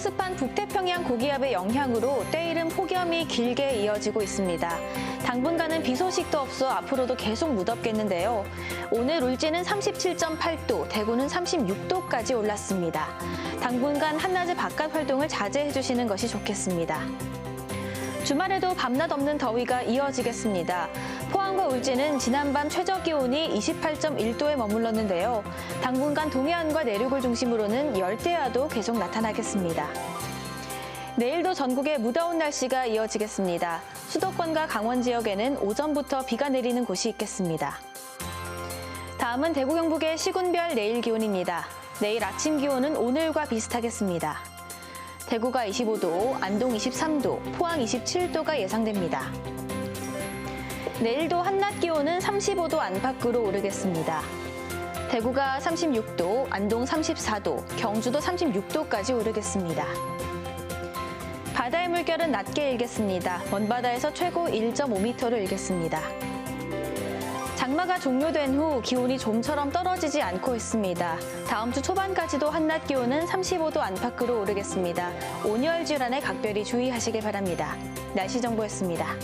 습한 북태평양 고기압의 영향으로 때이른 폭염이 길게 이어지고 있습니다. 당분간은 비 소식도 없어 앞으로도 계속 무덥겠는데요. 오늘 울진은 37.8도, 대구는 36도까지 올랐습니다. 당분간 한낮에 바깥 활동을 자제해 주시는 것이 좋겠습니다. 주말에도 밤낮 없는 더위가 이어지겠습니다. 포항과 울진은 지난밤 최저 기온이 28.1도에 머물렀는데요. 당분간 동해안과 내륙을 중심으로는 열대야도 계속 나타나겠습니다. 내일도 전국에 무더운 날씨가 이어지겠습니다. 수도권과 강원 지역에는 오전부터 비가 내리는 곳이 있겠습니다. 다음은 대구 경북의 시군별 내일 기온입니다. 내일 아침 기온은 오늘과 비슷하겠습니다. 대구가 25도, 안동 23도, 포항 27도가 예상됩니다. 내일도 한낮 기온은 35도 안팎으로 오르겠습니다. 대구가 36도, 안동 34도, 경주도 36도까지 오르겠습니다. 바다의 물결은 낮게 일겠습니다. 먼바다에서 최고 1.5m로 일겠습니다. 장마가 종료된 후 기온이 좀처럼 떨어지지 않고 있습니다. 다음 주 초반까지도 한낮 기온은 35도 안팎으로 오르겠습니다. 온열 질환에 각별히 주의하시길 바랍니다. 날씨 정보였습니다.